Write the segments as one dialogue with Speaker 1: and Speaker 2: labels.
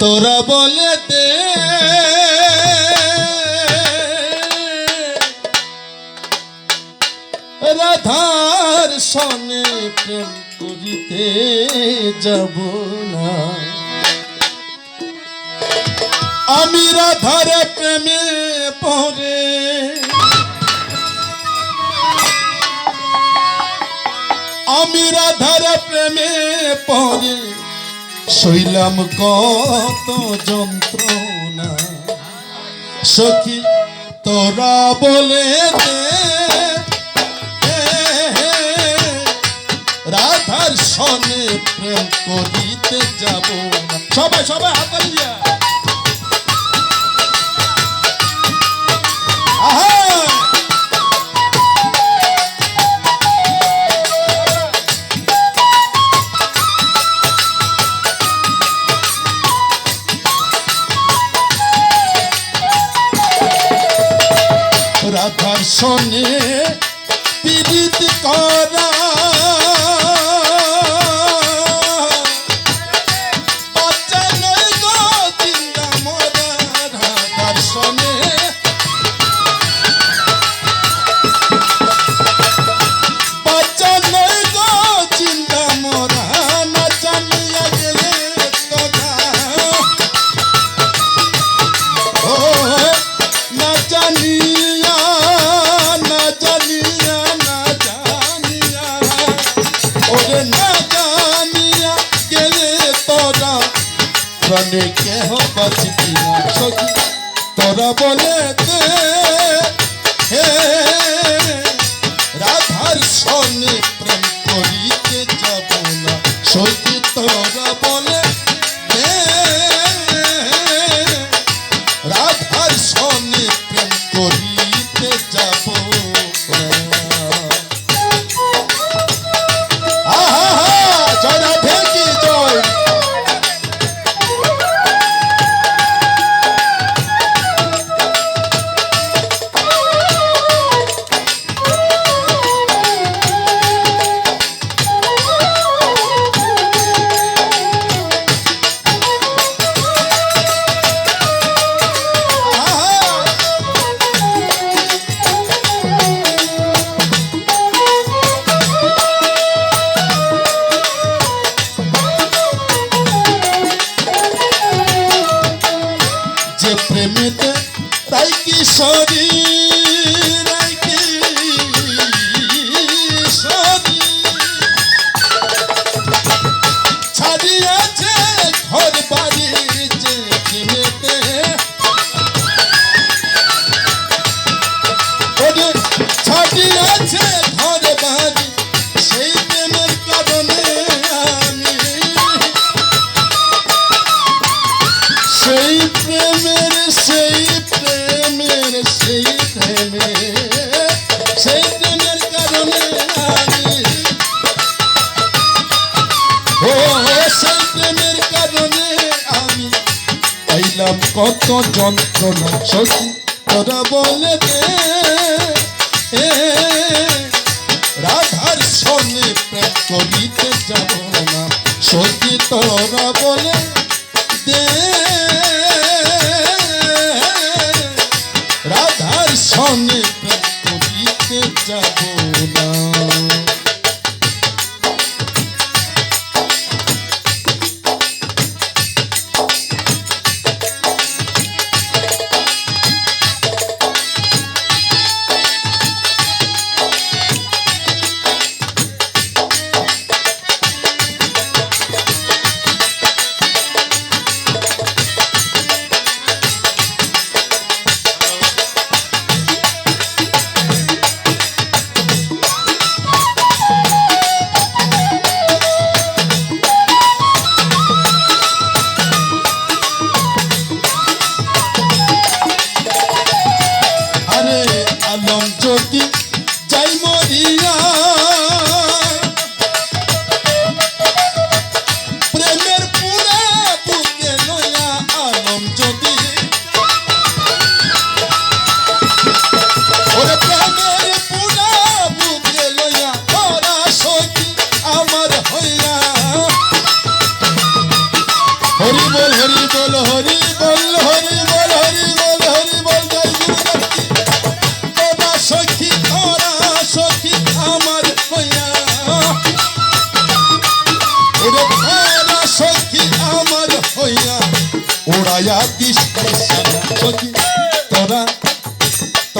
Speaker 1: তোরা বলে দে। রাধার সনে প্রেম করিতে যাব না। আমি রাধার প্রেমে পরে আমি রাধার প্রেমে পরে শৈলাম কত যন্ত্রণা। সখী, তোরা বলে দে। রাধার সনে প্রেম করিতে যাব সবাই সবাই হাতে দিয়া সনে পীড়িত করা প্রাণে কেহ বাঁচবি না সখী? তোরা বলে হে, রাধার সনে প্রেম যাব না। তোরা বলে প্রেমেতে তাই কি কত যন্ত্রণা সখী, তোরা বলে দে। রাধার সঙ্গে প্রেম করিতে যাব না। সখী, তোরা বলে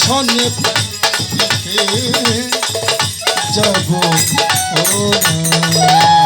Speaker 1: সঙ্গে যাব ও না